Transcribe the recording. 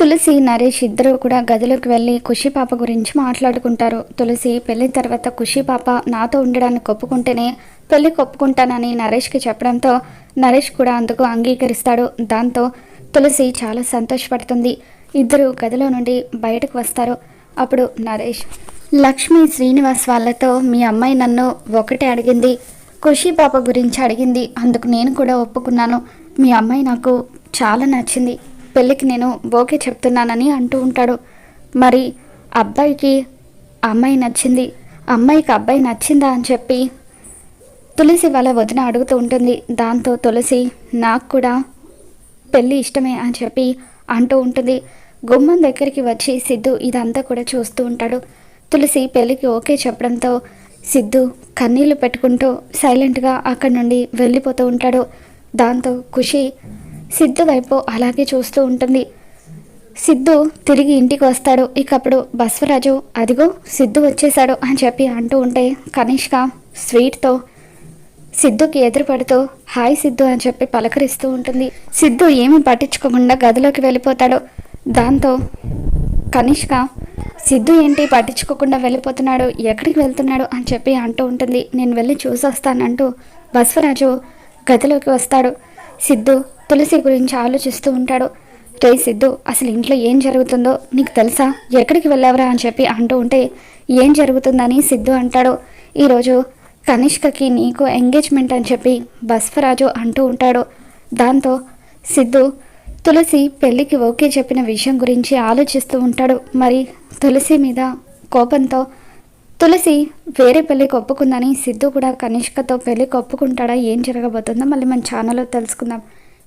తులసి నరేష్ ఇద్దరు కూడా గదిలోకి వెళ్ళి ఖుషి పాప గురించి మాట్లాడుకుంటారు. తులసి పెళ్ళి తర్వాత ఖుషి పాప నాతో ఉండడానికి ఒప్పుకుంటేనే పెళ్ళి ఒప్పుకుంటానని నరేష్కి చెప్పడంతో నరేష్ కూడా అందుకు అంగీకరిస్తాడు. దాంతో తులసి చాలా సంతోషపడుతుంది. ఇద్దరు గదిలో నుండి బయటకు వస్తారు. అప్పుడు నరేష్ లక్ష్మి శ్రీనివాస్ వాళ్ళతో మీ అమ్మాయి నన్ను ఒకటే అడిగింది. ఖుషి పాప గురించి అడిగింది. అందుకు నేను కూడా ఒప్పుకున్నాను. మీ అమ్మాయి నాకు చాలా నచ్చింది. పెళ్ళికి నేను ఓకే చెప్తున్నానని అంటూ ఉంటాడు. మరి అబ్బాయికి అమ్మాయి నచ్చింది అమ్మాయికి అబ్బాయి నచ్చిందా అని చెప్పి తులసి వాళ్ళ వదిన అడుగుతూ ఉంటుంది. దాంతో తులసి నాకు కూడా పెళ్ళి ఇష్టమే అని చెప్పి అంటూ ఉంటుంది. గుమ్మం దగ్గరికి వచ్చి సిద్ధు ఇదంతా కూడా చూస్తూ ఉంటాడు. తులసి పెళ్ళికి ఓకే చెప్పడంతో సిద్ధు కన్నీళ్ళు పెట్టుకుంటూ సైలెంట్గా అక్కడి నుండి వెళ్ళిపోతూ ఉంటాడు. దాంతో ఖుషి సిద్ధు వైపు అలాగే చూస్తూ ఉంటుంది. సిద్ధు తిరిగి ఇంటికి వస్తాడు. ఇకప్పుడు బస్వరాజు అదిగో సిద్ధు వచ్చేశాడు అని చెప్పి అంటూ ఉంటే కనిష్క స్వీట్తో సిద్ధుకి ఎదురుపడుతూ హాయ్ సిద్ధు అని చెప్పి పలకరిస్తూ ఉంటుంది. సిద్ధు ఏమీ పట్టించుకోకుండా గదిలోకి వెళ్ళిపోతాడు. దాంతో కనిష్క సిద్ధు ఏంటి పట్టించుకోకుండా వెళ్ళిపోతున్నాడు? ఎక్కడికి వెళ్తున్నాడు? అని చెప్పి అంటూ ఉంటుంది. నేను వెళ్ళి చూసి వస్తానంటూ బస్వరాజు గదిలోకి వస్తాడు. సిద్ధు తులసి గురించి ఆలోచిస్తూ ఉంటాడు. రే సిద్ధు అసలు ఇంట్లో ఏం జరుగుతుందో నీకు తెలుసా? ఎక్కడికి వెళ్ళావరా? అని చెప్పి అంటూ ఉంటే ఏం జరుగుతుందని సిద్ధు అంటాడు. ఈరోజు కనిష్కకి నీకు ఎంగేజ్మెంట్ అని చెప్పి బస్వరాజు అంటూ ఉంటాడు. దాంతో సిద్ధు తులసి పెళ్ళికి ఓకే చెప్పిన విషయం గురించి ఆలోచిస్తూ ఉంటాడు. మరి తులసి మీద కోపంతో తులసి వేరే పెళ్ళికి ఒప్పుకుందని సిద్ధు కూడా కనిష్కతో పెళ్ళికి ఒప్పుకుంటాడా? ఏం జరగబోతుందో మళ్ళీ మన ఛానల్లో తెలుసుకుందాం.